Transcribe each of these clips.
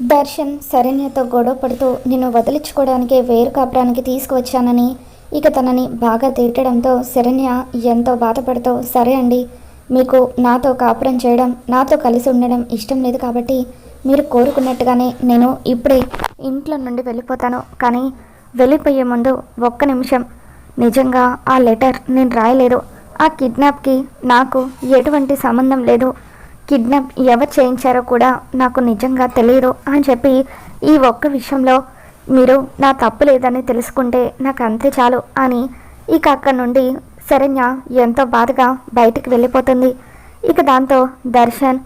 దర్శన్ శరణ్యతో గొడవ పడుతూ నిన్ను వదిలించుకోవడానికి వేరు కాపురానికి తీసుకువచ్చానని ఇక తనని బాగా తిట్టడంతో శరణ్య ఎంతో బాధపడుతూ సరే అండి మీకు నాతో కాపురం చేయడం నాతో కలిసి ఉండడం ఇష్టం లేదు కాబట్టి మీరు కోరుకున్నట్టుగానే నేను ఇప్పుడే ఇంట్లో నుండి వెళ్ళిపోతాను. కానీ వెళ్ళిపోయే ముందు ఒక్క నిమిషం. నిజంగా ఆ లెటర్ నేను రాయలేదు. ఆ కిడ్నాప్కి నాకు ఎటువంటి సంబంధం లేదు. కిడ్నాప్ ఎవరు చేయించారో కూడా నాకు నిజంగా తెలియదు అని చెప్పి ఈ ఒక్క విషయంలో మీరు నా తప్పు లేదని తెలుసుకుంటే నాకు అంతే చాలు అని ఇక అక్కడి నుండి శరణ్య ఎంతో బాధగా బయటికి వెళ్ళిపోతుంది. ఇక దాంతో దర్శన్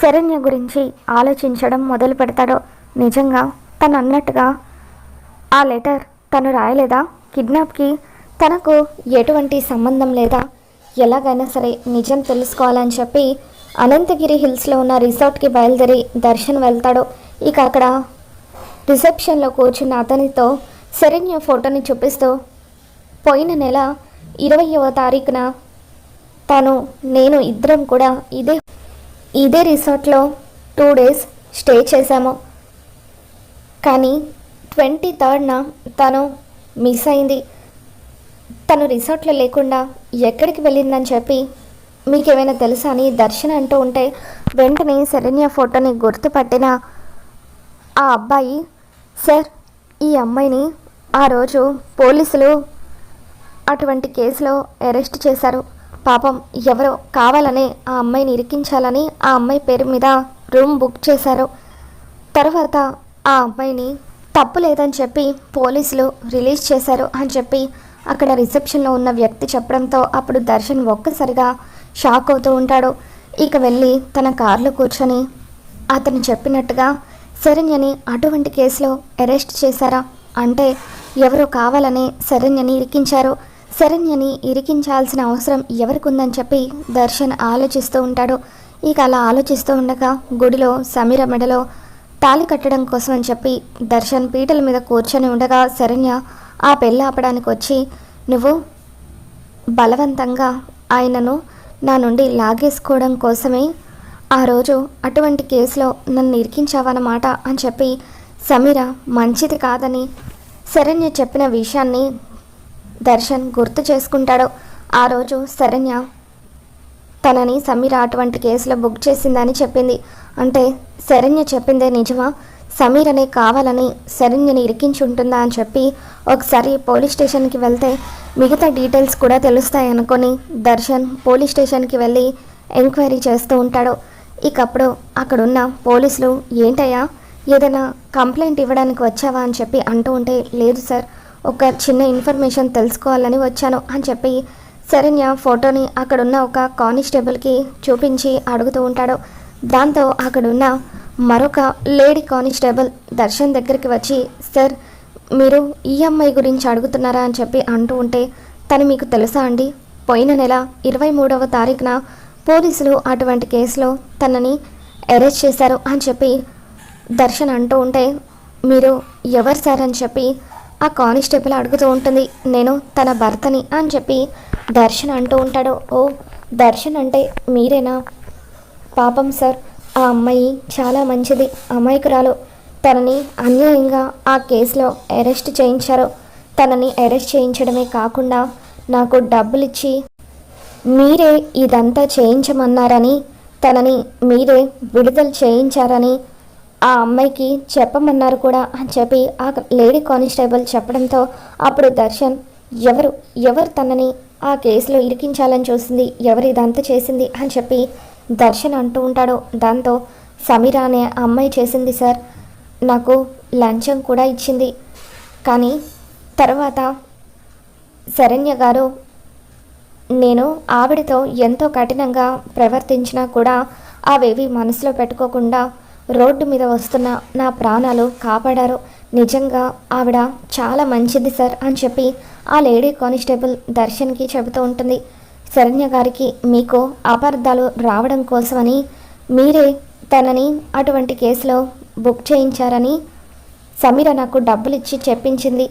శరణ్య గురించి ఆలోచించడం మొదలు పెడతాడు. నిజంగా తను అన్నట్టుగా ఆ లెటర్ తను రాయలేదా? కిడ్నాప్కి తనకు ఎటువంటి సంబంధం లేదా? ఎలాగైనా సరే నిజం తెలుసుకోవాలని చెప్పి అనంతగిరి హిల్స్లో ఉన్న రిసార్ట్కి బయలుదేరి దర్శన్ వెళ్తాడు. ఇక అక్కడ రిసెప్షన్లో కూర్చున్న అతనితో శరణ్య ఫోటోని చూపిస్తూ పోయిన నెల ఇరవయవ తారీఖున తను నేను ఇద్దరం కూడా ఇదే ఇదే రిసార్ట్లో టూ డేస్ స్టే చేశాము. కానీ ట్వంటీ థర్డ్న తను మిస్ అయింది. తను రిసార్ట్లో లేకుండా ఎక్కడికి వెళ్ళిందని చెప్పి మీకు ఏమైనా తెలుసా? అని దర్శన అంటూ ఉంటే వెంటనే శరణ్య ఫోటోని గుర్తుపట్టిన ఆ అబ్బాయి సార్ ఈ అమ్మాయిని ఆ రోజు పోలీసులు అటువంటి కేసులో అరెస్ట్ చేశారు. పాపం ఎవరో కావాలనే ఆ అమ్మాయిని ఇరికించాలని ఆ అమ్మాయి పేరు మీద రూమ్ బుక్ చేశారు. తర్వాత ఆ అమ్మాయిని తప్పు లేదని చెప్పి పోలీసులు రిలీజ్ చేశారు అని చెప్పి అక్కడ రిసెప్షన్లో ఉన్న వ్యక్తి చెప్పడంతో అప్పుడు దర్శన్ ఒక్కసారిగా షాక్ అవుతూ ఉంటాడు. ఇక వెళ్ళి తన కారులో కూర్చొని అతను చెప్పినట్టుగా శరణ్యని అటువంటి కేసులో అరెస్ట్ చేశారా? అంటే ఎవరో కావాలని శరణ్యని ఇరికించారు. శరణ్యని ఇరికించాల్సిన అవసరం ఎవరికి ఉందని చెప్పి దర్శన్ ఆలోచిస్తూ ఉంటాడు. ఇక అలా ఆలోచిస్తూ ఉండగా గుడిలో సమీర మెడలో తాళి కట్టడం కోసం అని చెప్పి దర్శన్ పీటల మీద కూర్చొని ఉండగా శరణ్య ఆ పెళ్ళి ఆపడానికి వచ్చి నువ్వు బలవంతంగా ఆయనను నా నుండి లాగేసుకోవడం కోసమే ఆ రోజు అటువంటి కేసులో నన్ను ఇరికించావన్నమాట అని చెప్పి సమీర మంచిది కాదని శరణ్య చెప్పిన విషయాన్ని దర్శన్ గుర్తు చేసుకుంటాడు. ఆ రోజు శరణ్య తనని సమీర అటువంటి కేసులో బుక్ చేసిందని చెప్పింది. అంటే శరణ్య చెప్పిందే నిజమా? సమీర్ అనే కావాలని శరణ్యని ఇరికించి ఉంటుందా అని చెప్పి ఒకసారి పోలీస్ స్టేషన్కి వెళ్తే మిగతా డీటెయిల్స్ కూడా తెలుస్తాయి అనుకొని దర్శన్ పోలీస్ స్టేషన్కి వెళ్ళి ఎంక్వైరీ చేస్తూ ఉంటాడు. ఇకప్పుడు అక్కడున్న పోలీసులు ఏంటయ్యా ఏదైనా కంప్లైంట్ ఇవ్వడానికి వచ్చావా? అని చెప్పి అంటూ ఉంటే లేదు సార్ ఒక చిన్న ఇన్ఫర్మేషన్ తెలుసుకోవాలని వచ్చాను అని చెప్పి శరణ్య ఫోటోని అక్కడున్న ఒక కానిస్టేబుల్కి చూపించి అడుగుతూ ఉంటాడు. దాంతో అక్కడున్న మరొక లేడీ కానిస్టేబుల్ దర్శన్ దగ్గరికి వచ్చి సార్ మీరు ఈ అమ్మాయి గురించి అడుగుతున్నారా? అని చెప్పి అంటూ ఉంటే తను మీకు తెలుసా అండి? పోయిన నెల ఇరవై మూడవ తారీఖున పోలీసులు అటువంటి కేసులో తనని అరెస్ట్ చేశారు అని చెప్పి దర్శన్ అంటూ ఉంటే మీరు ఎవరు సార్? అని చెప్పి ఆ కానిస్టేబుల్ అడుగుతూ ఉంటుంది నేను తన భర్తని అని చెప్పి దర్శన్ అంటూ ఉంటాడు. ఓ దర్శన్ అంటే మీరేనా? పాపం సార్ ఆ అమ్మాయి చాలా మంచిది. అమాయకురాలు. తనని అన్యాయంగా ఆ కేసులో అరెస్ట్ చేయించారు. తనని అరెస్ట్ చేయించడమే కాకుండా నాకు డబ్బులు ఇచ్చి మీరే ఇదంతా చేయించమన్నారని తనని మీరే విడుదల చేయించారని ఆ అమ్మాయికి చెప్పమన్నారు కూడా అని చెప్పి ఆ లేడీ కానిస్టేబుల్ చెప్పడంతో అప్పుడు దర్శన్ ఎవరు? ఎవరు తనని ఆ కేసులో ఇరికించాలని చూసింది? ఎవరు ఇదంతా చేసింది? అని చెప్పి దర్శన్ అంటూ ఉంటాడు. దాంతో సమీర అనే అమ్మాయి చేసింది సార్. నాకు లంచం కూడా ఇచ్చింది. కానీ తర్వాత శరణ్య గారు నేను ఆవిడతో ఎంతో కఠినంగా ప్రవర్తించినా కూడా అవేవి మనసులో పెట్టుకోకుండా రోడ్డు మీద వస్తున్న నా ప్రాణాలు కాపాడారు. నిజంగా ఆవిడ చాలా మంచిది సార్ అని చెప్పి ఆ లేడీ కానిస్టేబుల్ దర్శన్కి చెబుతూ ఉంటుంది. శరణ్య గారికి మీకు అపార్థాలు రావడం కోసమని మీరే తనని అటువంటి కేసులో బుక్ చేయించారని సమీర నాకు డబ్బులు ఇచ్చి చెప్పించింది.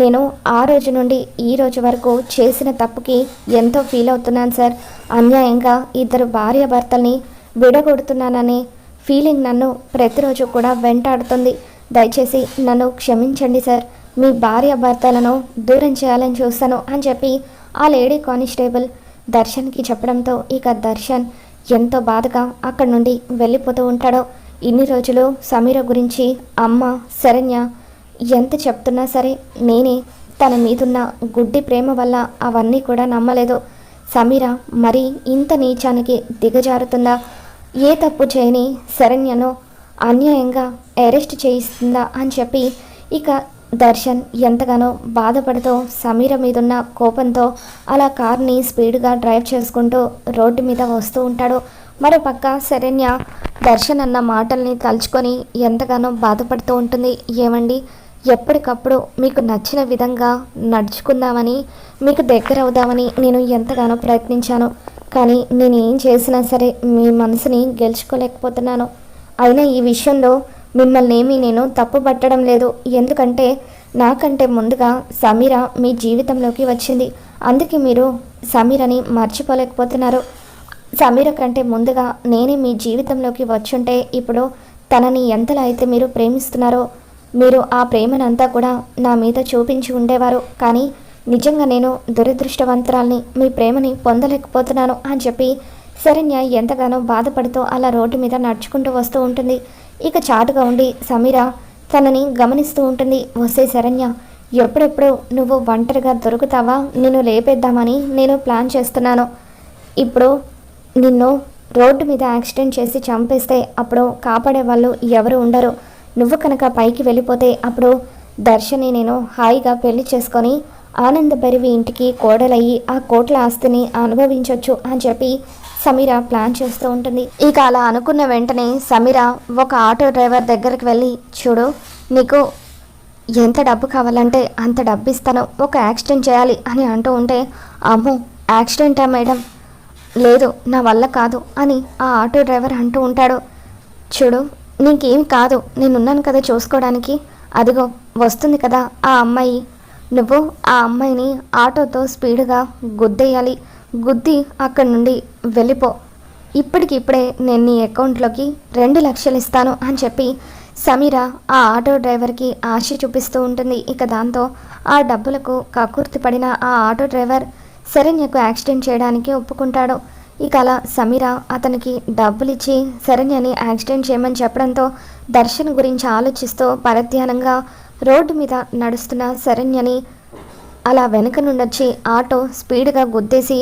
నేను ఆ రోజు నుండి ఈ రోజు వరకు చేసిన తప్పుకి ఎంతో ఫీల్ అవుతున్నాను సార్. అన్యాయంగా ఇద్దరు భార్యాభర్తల్ని విడగొడుతున్నానని ఫీలింగ్ నన్ను ప్రతిరోజు కూడా వెంటాడుతుంది. దయచేసి నన్ను క్షమించండి సార్. మీ భార్యాభర్తలను దూరం చేయాలని చూస్తాను అని చెప్పి ఆ లేడీ కానిస్టేబుల్ దర్శన్కి చెప్పడంతో ఇక దర్శన్ ఎంతో బాధగా అక్కడి నుండి వెళ్ళిపోతూ ఉంటాడో. ఇన్ని రోజులు సమీర గురించి అమ్మ శరణ్య ఎంత చెప్తున్నా సరే నేనే తన మీదున్న గుడ్డి ప్రేమ వల్ల అవన్నీ కూడా నమ్మలేదు. సమీర మరి ఇంత నీచానికి దిగజారుతుందా? ఏ తప్పు చేయని శరణ్యను అన్యాయంగా అరెస్ట్ చేయిస్తుందా అని చెప్పి ఇక దర్శన్ ఎంతగానో బాధపడుతూ సమీర మీదున్న కోపంతో అలా కార్ని స్పీడ్గా డ్రైవ్ చేసుకుంటూ రోడ్డు మీద వస్తూ ఉంటాడు. మరోపక్క శరణ్య దర్శన్ అన్న మాటల్ని తలుచుకొని ఎంతగానో బాధపడుతూ ఉంటుంది. ఏమండి? ఎప్పటికప్పుడు మీకు నచ్చిన విధంగా నడుచుకుందామని మీకు దగ్గర అవుదామని నేను ఎంతగానో ప్రయత్నించాను. కానీ నేను ఏం చేసినా సరే మీ మనసుని గెలుచుకోలేకపోతున్నాను. అయినా ఈ విషయంలో మిమ్మల్ని ఏమీ నేను తప్పు పట్టడం లేదు. ఎందుకంటే నాకంటే ముందుగా సమీర మీ జీవితంలోకి వచ్చింది. అందుకే మీరు సమీరని మర్చిపోలేకపోతున్నారు. సమీర కంటే ముందుగా నేనే మీ జీవితంలోకి వచ్చుంటే ఇప్పుడు తనని ఎంతలా అయితే మీరు ప్రేమిస్తున్నారో మీరు ఆ ప్రేమనంతా కూడా నా మీద చూపించి ఉండేవారు. కానీ నిజంగా నేను దురదృష్టవంతురాల్ని మీ ప్రేమని పొందలేకపోతున్నాను అని చెప్పి శరణ్య ఎంతగానో బాధపడుతూ అలా రోడ్డు మీద నడుచుకుంటూ వస్తూ ఉంటుంది. ఇక చాటుగా ఉండి సమీర తనని గమనిస్తూ ఉంటుంది. వస్తే శరణ్య ఎప్పుడెప్పుడు నువ్వు ఒంటరిగా దొరుకుతావా? నిన్ను లేపేద్దామని నేను ప్లాన్ చేస్తున్నాను. ఇప్పుడు నిన్ను రోడ్డు మీద యాక్సిడెంట్ చేసి చంపేస్తే అప్పుడు కాపాడే వాళ్ళు ఎవరు ఉండరు. నువ్వు కనుక పైకి వెళ్ళిపోతే అప్పుడు దర్శని నేను హాయిగా పెళ్ళి చేసుకొని ఆనందభరివి ఇంటికి కోడలయ్యి ఆ కోట్ల ఆస్తిని అనుభవించవచ్చు అని చెప్పి సమీర ప్లాన్ చేస్తూ ఉంటుంది. ఇక అలా అనుకున్న వెంటనే సమీర ఒక ఆటో డ్రైవర్ దగ్గరికి వెళ్ళి చూడు నీకు ఎంత డబ్బు కావాలంటే అంత డబ్బు ఇస్తాను ఒక యాక్సిడెంట్ చేయాలి అని అంటూ ఉంటే అమ్మో యాక్సిడెంటా మేడం? లేదు నా వల్ల కాదు అని ఆ ఆటో డ్రైవర్ అంటూ ఉంటాడు. చూడు నీకేం కాదు. నేనున్నాను కదా చూసుకోవడానికి. అదిగో వస్తుంది కదా ఆ అమ్మాయి. నువ్వు ఆ అమ్మాయిని ఆటోతో స్పీడ్గా గుద్దేయాలి. గుద్ది అక్కడి నుండి వెళ్ళిపో. ఇప్పటికిప్పుడే నేను నీ అకౌంట్లోకి రెండు లక్షలు ఇస్తాను అని చెప్పి సమీర ఆ ఆటో డ్రైవర్కి ఆశ చూపిస్తూ ఉంటుంది. ఇక దాంతో ఆ డబ్బులకు కకూర్తి పడిన ఆ ఆటో డ్రైవర్ శరణ్యకు యాక్సిడెంట్ చేయడానికి ఒప్పుకుంటాడు. ఇక అలా సమీర అతనికి డబ్బులు ఇచ్చి శరణ్యని యాక్సిడెంట్ చేయమని చెప్పడంతో దర్శన్ గురించి ఆలోచిస్తూ పరధ్యానంగా రోడ్డు మీద నడుస్తున్న శరణ్యని అలా వెనుక నుండి వచ్చి ఆటో స్పీడ్గా గుద్దేసి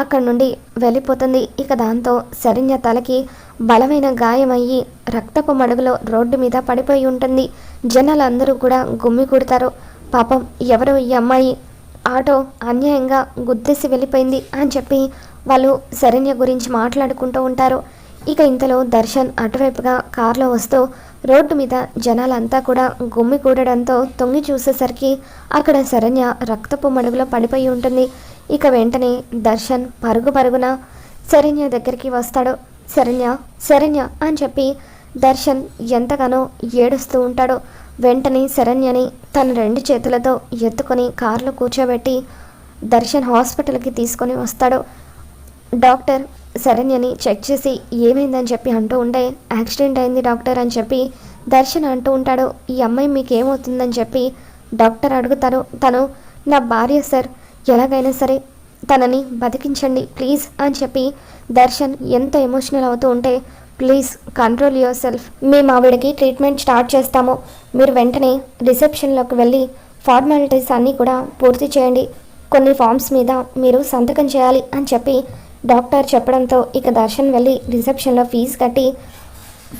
అక్కడ నుండి వెళ్ళిపోతుంది. ఇక దాంతో శరణ్య తలకి బలమైన గాయమయ్యి రక్తపు మడుగులో రోడ్డు మీద పడిపోయి ఉంటుంది. జనాలందరూ కూడా గుమ్మి కుడతారు. పాపం ఎవరో ఈ అమ్మాయి ఆటో అన్యాయంగా గుద్దేసి వెళ్ళిపోయింది అని చెప్పి వాళ్ళు శరణ్య గురించి మాట్లాడుకుంటూ ఉంటారు. ఇక ఇంతలో దర్శన్ అటువైపుగా కారులో వస్తూ రోడ్డు మీద జనాలంతా కూడా గుమ్మి కూడడంతో తొంగి చూసేసరికి అక్కడ శరణ్య రక్తపు మడుగులో పడిపోయి ఉంటుంది. ఇక వెంటనే దర్శన్ పరుగు పరుగున శరణ్య దగ్గరికి వస్తాడు. శరణ్య శరణ్య అని చెప్పి దర్శన్ ఎంతగానో ఏడుస్తూ ఉంటాడు. వెంటనే శరణ్యని తన రెండు చేతులతో ఎత్తుకొని కారులో కూర్చోబెట్టి దర్శన్ హాస్పిటల్కి తీసుకొని వస్తాడు. డాక్టర్ శరణ్యని చెక్ చేసి ఏమైందని చెప్పి అంటూ ఉంటే యాక్సిడెంట్ అయింది డాక్టర్ అని చెప్పి దర్శన్ అంటూ ఉంటాడు. ఈ అమ్మాయి మీకు ఏమవుతుందని చెప్పి డాక్టర్ అడుగుతారు. తను నా భార్య సార్ ఎలాగైనా సరే తనని బతికించండి ప్లీజ్ అని చెప్పి దర్శన్ ఎంత ఎమోషనల్ అవుతూ ఉంటే ప్లీజ్ కంట్రోల్ యువర్ సెల్ఫ్. మేము ఆవిడకి ట్రీట్మెంట్ స్టార్ట్ చేస్తాము. మీరు వెంటనే రిసెప్షన్లోకి వెళ్ళి ఫార్మాలిటీస్ అన్నీ కూడా పూర్తి చేయండి. కొన్ని ఫామ్స్ మీద మీరు సంతకం చేయాలి అని చెప్పి డాక్టర్ చెప్పడంతో ఇక దర్శన్ వెళ్ళి రిసెప్షన్లో ఫీజు కట్టి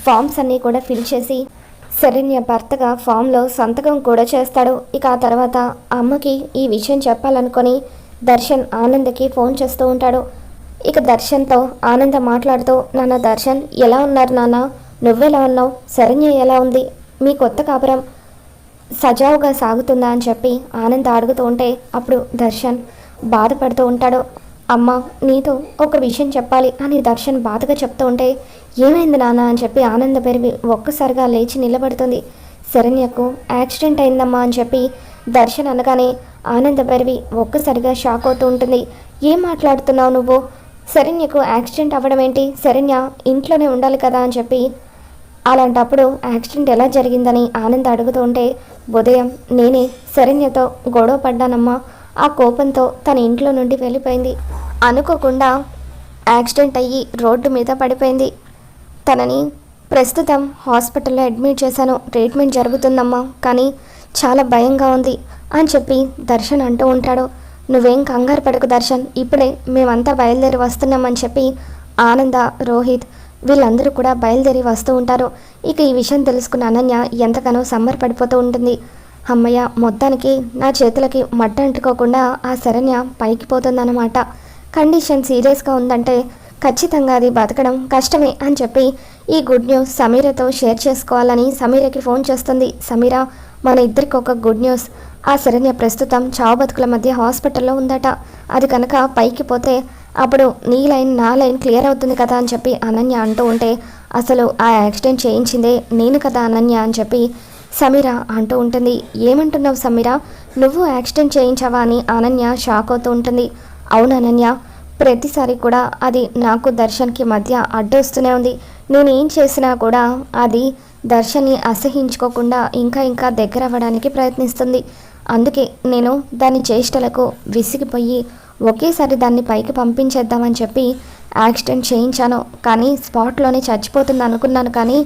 ఫామ్స్ అన్నీ కూడా ఫిల్ చేసి శరణ్య భర్తగా ఫామ్లో సంతకం కూడా చేస్తాడు. ఇక ఆ తర్వాత అమ్మకి ఈ విషయం చెప్పాలనుకొని దర్శన్ ఆనంద్కి ఫోన్ చేస్తూ ఉంటాడు. ఇక దర్శన్తో ఆనంద మాట్లాడుతూ నాన్న దర్శన్ ఎలా ఉన్నారు నాన్న? నువ్వెలా ఉన్నావు? శరణ్య ఎలా ఉంది? మీ కొత్త కాపురం సజావుగా సాగుతుందా? అని చెప్పి ఆనంద్ అడుగుతూ ఉంటే అప్పుడు దర్శన్ బాధపడుతూ ఉంటాడు. అమ్మ నీతో ఒక విషయం చెప్పాలి. అని దర్శన్ బాధగా చెప్తూ ఉంటే ఏమైంది నాన్న? అని చెప్పి ఆనంద పెరిగి ఒక్కసారిగా లేచి నిలబడుతుంది. శరణ్యకు యాక్సిడెంట్ అయిందమ్మా అని చెప్పి దర్శన్ అనగానే ఆనంద పెరివి ఒక్కసారిగా షాక్ అవుతూ ఉంటుంది. ఏం మాట్లాడుతున్నావు నువ్వు? శరణ్యకు యాక్సిడెంట్ అవ్వడం ఏంటి? శరణ్య ఇంట్లోనే ఉండాలి కదా? అని చెప్పి అలాంటప్పుడు యాక్సిడెంట్ ఎలా జరిగిందని ఆనంద్ అడుగుతూ ఉంటే ఉదయం నేనే శరణ్యతో గొడవ పడ్డానమ్మా. ఆ కోపంతో తన ఇంట్లో నుండి వెళ్ళిపోయింది. అనుకోకుండా యాక్సిడెంట్ అయ్యి రోడ్డు మీద పడిపోయింది. తనని ప్రస్తుతం హాస్పిటల్లో అడ్మిట్ చేశాను. ట్రీట్మెంట్ జరుగుతుందమ్మా కానీ చాలా భయంగా ఉంది అని చెప్పి దర్శన్ అంటూ ఉంటాడు. నువ్వేం కంగారు పడకు దర్శన్ ఇప్పుడే మేమంతా బయలుదేరి వస్తున్నామని చెప్పి ఆనంద రోహిత్ వీళ్ళందరూ కూడా బయలుదేరి వస్తూ ఉంటారు. ఇక ఈ విషయం తెలుసుకున్న అనన్య ఎంతగానో సమ్మర్ పడిపోతూ ఉంటుంది. అమ్మయ్య మొత్తానికి నా చేతులకి మట్ట అంటుకోకుండా ఆ శరణ్య పైకి పోతుందన్నమాట. కండిషన్ సీరియస్గా ఉందంటే ఖచ్చితంగా అది బతకడం కష్టమే అని చెప్పి ఈ గుడ్ న్యూస్ సమీరతో షేర్ చేసుకోవాలని సమీరకి ఫోన్ చేస్తుంది. సమీర మన ఇద్దరికి ఒక గుడ్ న్యూస్. ఆ శరణ్య ప్రస్తుతం చావు బతుకుల మధ్య హాస్పిటల్లో ఉందట. అది కనుక పైకి పోతే అప్పుడు నీ లైన్ నా లైన్ క్లియర్ అవుతుంది కదా అని చెప్పి అనన్య అంటూ ఉంటే అసలు ఆ యాక్సిడెంట్ చేయించిందే నేను కదా అనన్య అని చెప్పి సమీర అంటూ ఉంటుంది. ఏమంటున్నావు సమీర? నువ్వు యాక్సిడెంట్ చేయించావా అని అనన్య షాక్ అవుతూ ఉంటుంది. అవును అనన్య ప్రతిసారి కూడా అది నాకు దర్శన్కి మధ్య అడ్డొస్తూనే ఉంది. నేను ఏం చేసినా కూడా అది దర్శన్ని అసహించుకోకుండా ఇంకా ఇంకా దగ్గర అవ్వడానికి ప్రయత్నిస్తుంది. అందుకే నేను దాని చేష్టలకు విసిగిపోయి ఒకేసారి దాన్ని పైకి పంపించేద్దామని చెప్పి యాక్సిడెంట్ చేయించాను. కానీ స్పాట్లోనే చచ్చిపోతుంది అనుకున్నాను కానీ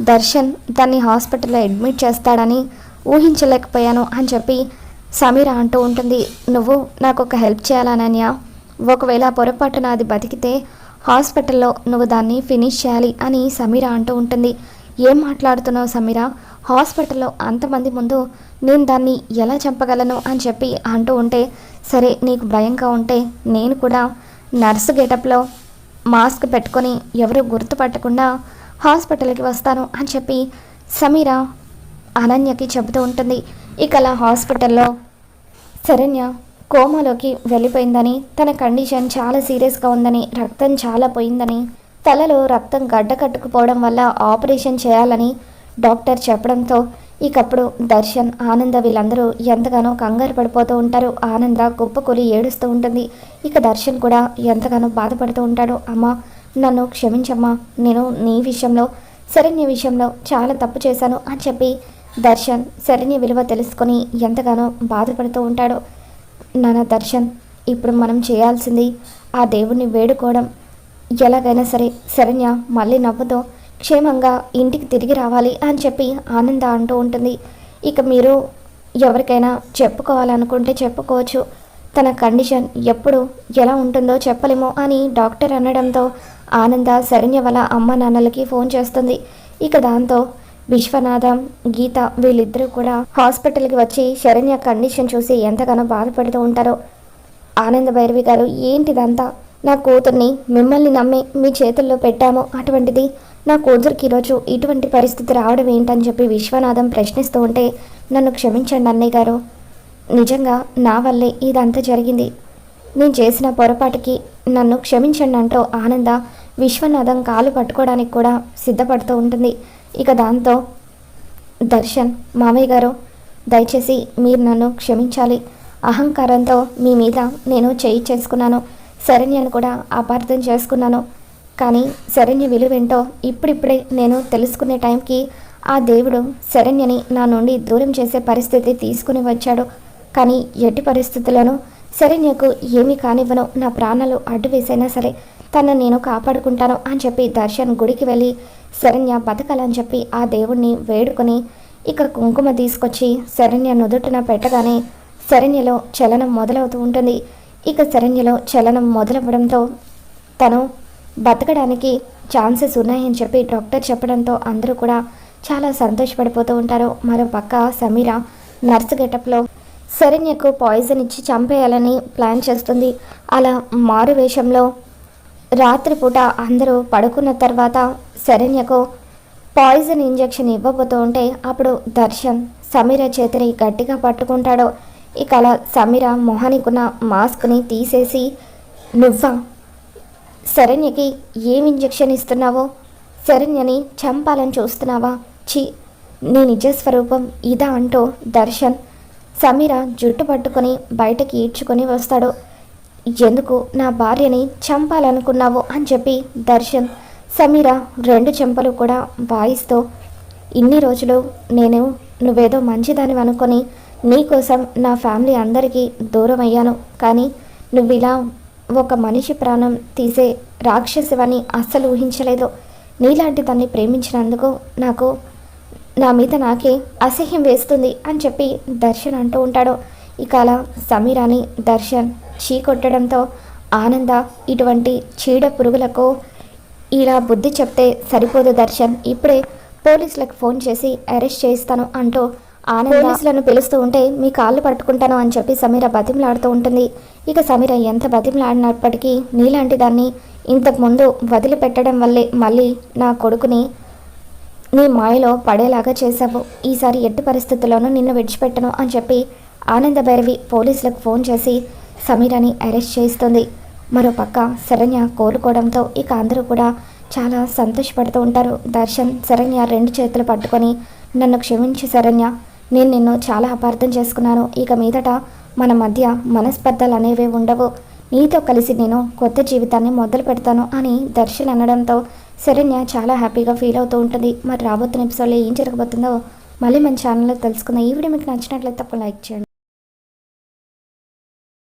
దర్శన్ దాన్ని హాస్పిటల్లో అడ్మిట్ చేస్తాడని ఊహించలేకపోయాను అని చెప్పి సమీర అంటూ ఉంటుంది. నువ్వు నాకు ఒక హెల్ప్ చేయాలనన్య ఒకవేళ పొరపాటున అది బతికితే హాస్పిటల్లో నువ్వు దాన్ని ఫినిష్ చేయాలి అని సమీర అంటూ ఉంటుంది. ఏం మాట్లాడుతున్నావు సమీర? హాస్పిటల్లో అంతమంది ముందు నేను దాన్ని ఎలా చంపగలను? అని చెప్పి అంటూ ఉంటే సరే నీకు భయంగా ఉంటే నేను కూడా నర్సు గెటప్లో మాస్క్ పెట్టుకొని ఎవరు గుర్తుపట్టకుండా హాస్పిటల్కి వస్తాను అని చెప్పి సమీర అనన్యకి చెబుతూ ఉంటుంది. ఇక అలా హాస్పిటల్లో శరణ్య కోమాలోకి వెళ్ళిపోయిందని తన కండిషన్ చాలా సీరియస్గా ఉందని రక్తం చాలా పోయిందని తలలో రక్తం గడ్డ కట్టుకుపోవడం వల్ల ఆపరేషన్ చేయాలని డాక్టర్ చెప్పడంతో ఇకప్పుడు దర్శన్ ఆనంద వీళ్ళందరూ ఎంతగానో కంగారు పడిపోతూ ఉంటారు. ఆనంద కుప్పకూలి ఏడుస్తూ ఉంటుంది. ఇక దర్శన్ కూడా ఎంతగానో బాధపడుతూ ఉంటాడు. అమ్మ నన్ను క్షమించమ్మా. నేను నీ విషయంలో శరణ్య విషయంలో చాలా తప్పు చేశాను అని చెప్పి దర్శన్ శరణ్య విలువ తెలుసుకొని ఎంతగానో బాధపడుతూ ఉంటాడు. నాన్న దర్శన్ ఇప్పుడు మనం చేయాల్సింది ఆ దేవుణ్ణి వేడుకోవడం. ఎలాగైనా సరే శరణ్య మళ్ళీ నవ్వుతో క్షేమంగా ఇంటికి తిరిగి రావాలి అని చెప్పి ఆనంద అంటూ ఉంటుంది. ఇక మీరు ఎవరికైనా చెప్పుకోవాలనుకుంటే చెప్పుకోవచ్చు. తన కండిషన్ ఎప్పుడు ఎలా ఉంటుందో చెప్పలేమో అని డాక్టర్ అనడంతో ఆనంద శరణ్య వాళ్ళ అమ్మ నాన్నలకి ఫోన్ చేస్తుంది. ఇక దాంతో విశ్వనాథం గీత వీళ్ళిద్దరూ కూడా హాస్పిటల్కి వచ్చి శరణ్య కండిషన్ చూసి ఎంతగానో బాధపడుతూ ఉంటారో. ఆనంద భైరవి గారు ఏంటిదంతా? నా కూతుర్ని మిమ్మల్ని నమ్మి మీ చేతుల్లో పెట్టాము. అటువంటిది నా కూతురికి ఈరోజు ఇటువంటి పరిస్థితి రావడం ఏంటని చెప్పి విశ్వనాథం ప్రశ్నిస్తూ ఉంటే నన్ను క్షమించండి అన్నయ్య గారు. నిజంగా నా వల్లే ఇదంతా జరిగింది. నేను చేసిన పొరపాటుకి నన్ను క్షమించండి అంటూ ఆనంద విశ్వనాథం కాలు పట్టుకోవడానికి కూడా సిద్ధపడుతూ ఉంటుంది. ఇక దాంతో దర్శన్ మామయ్య గారు దయచేసి మీరు నన్ను క్షమించాలి. అహంకారంతో మీ మీద నేను చేయి చేసుకున్నాను. శరణ్యను కూడా అపార్థం చేసుకున్నాను. కానీ శరణ్య విలువేంటో ఇప్పుడిప్పుడే నేను తెలుసుకునే టైంకి ఆ దేవుడు శరణ్యని నా నుండి దూరం చేసే పరిస్థితి తీసుకుని వచ్చాడు. కానీ ఎట్టి పరిస్థితులను శరణ్యకు ఏమీ కానివ్వను. నా ప్రాణాలు అడ్డు వేసైనా సరే తను నేను కాపాడుకుంటాను అని చెప్పి దర్శన్ గుడికి వెళ్ళి శరణ్య బతకాలని చెప్పి ఆ దేవుణ్ణి వేడుకొని ఇక కుంకుమ తీసుకొచ్చి శరణ్య నుదుటిన పెట్టగానే శరణ్యలో చలనం మొదలవుతూ ఉంటుంది. ఇక శరణ్యలో చలనం మొదలవ్వడంతో తను బతకడానికి ఛాన్సెస్ ఉన్నాయని చెప్పి డాక్టర్ చెప్పడంతో అందరూ కూడా చాలా సంతోషపడిపోతూ ఉంటారు. మరో పక్క సమీర నర్సు గెటప్లో శరణ్యకు పాయిజన్ ఇచ్చి చంపేయాలని ప్లాన్ చేస్తుంది. అలా మారు వేషంలో రాత్రిపూట అందరూ పడుకున్న తర్వాత శరణ్యకు పాయిజన్ ఇంజెక్షన్ ఇవ్వబోతూ ఉంటే అప్పుడు దర్శన్ సమీర చేతిని గట్టిగా పట్టుకుంటాడు. ఇక అలా సమీర మొహానికున్న మాస్క్ని తీసేసి నువ్వా? శరణ్యకి ఏం ఇంజెక్షన్ ఇస్తున్నావో? శరణ్యని చంపాలని చూస్తున్నావా? ఛీ నీ నిజస్వరూపం ఇదా అంటూ దర్శన్ సమీర జుట్టు పట్టుకొని బయటకి ఈడ్చుకొని వస్తాడు. ఎందుకు నా భార్యని చంపాలనుకున్నావు? అని చెప్పి దర్శన్ సమీర రెండు చెంపలు కూడా వాయిస్తూ ఇన్ని రోజులు నేను నువ్వేదో మంచిదాని అనుకొని నీకోసం నా ఫ్యామిలీ అందరికీ దూరం అయ్యాను. కానీ నువ్వు ఇలా ఒక మనిషి ప్రాణం తీసే రాక్షసివని అస్సలు ఊహించలేదు. నీలాంటి దాన్ని ప్రేమించినందుకు నాకు నా మీద నాకే అసహ్యం వేస్తుంది అని చెప్పి దర్శన్ అంటూ ఉంటాడు. ఇక అలా సమీరాని దర్శన్ చీ కొట్టడంతో ఆనంద ఇటువంటి చీడ పురుగులకు ఇలా బుద్ధి చెప్తే సరిపోదు దర్శన్. ఇప్పుడే పోలీసులకు ఫోన్ చేసి అరెస్ట్ చేస్తాను అంటూ ఆనంద పోలీసులను పిలుస్తూ ఉంటే మీ కాళ్ళు పట్టుకుంటాను అని చెప్పి సమీర బతిమలాడుతూ ఉంటుంది. ఇక సమీర ఎంత బతిమలాడినప్పటికీ నీలాంటి దాన్ని ఇంతకుముందు వదిలిపెట్టడం వల్లే మళ్ళీ నా కొడుకుని నీ మాయలో పడేలాగా చేశావు. ఈసారి ఎట్టి పరిస్థితుల్లోనూ నిన్ను విడిచిపెట్టను అని చెప్పి ఆనంద భైరవి పోలీసులకు ఫోన్ చేసి సమీరాని అరెస్ట్ చేస్తుంది మరోపక్క శరణ్య కోలుకోవడంతో ఇక అందరూ కూడా చాలా సంతోషపడుతూ ఉంటారు. దర్శన్ శరణ్య రెండు చేతులు పట్టుకొని నన్ను క్షమించి శరణ్య నేను నిన్ను చాలా అపార్థం చేసుకున్నాను. ఇక మీదట మన మధ్య మనస్పర్ధలు అనేవి ఉండవు. నీతో కలిసి నేను కొత్త జీవితాన్ని మొదలు పెడతాను అని దర్శన్ అనడంతో శరణ్య చాలా హ్యాపీగా ఫీల్ అవుతూ ఉంటుంది. మరి రాబోతున్న ఎపిసోడ్లో ఏం జరగబోతుందో మళ్ళీ మన ఛానల్లో తెలుసుకుందాం. ఈ వీడియో మీకు నచ్చినట్లయితే తప్ప లైక్ చేయండి.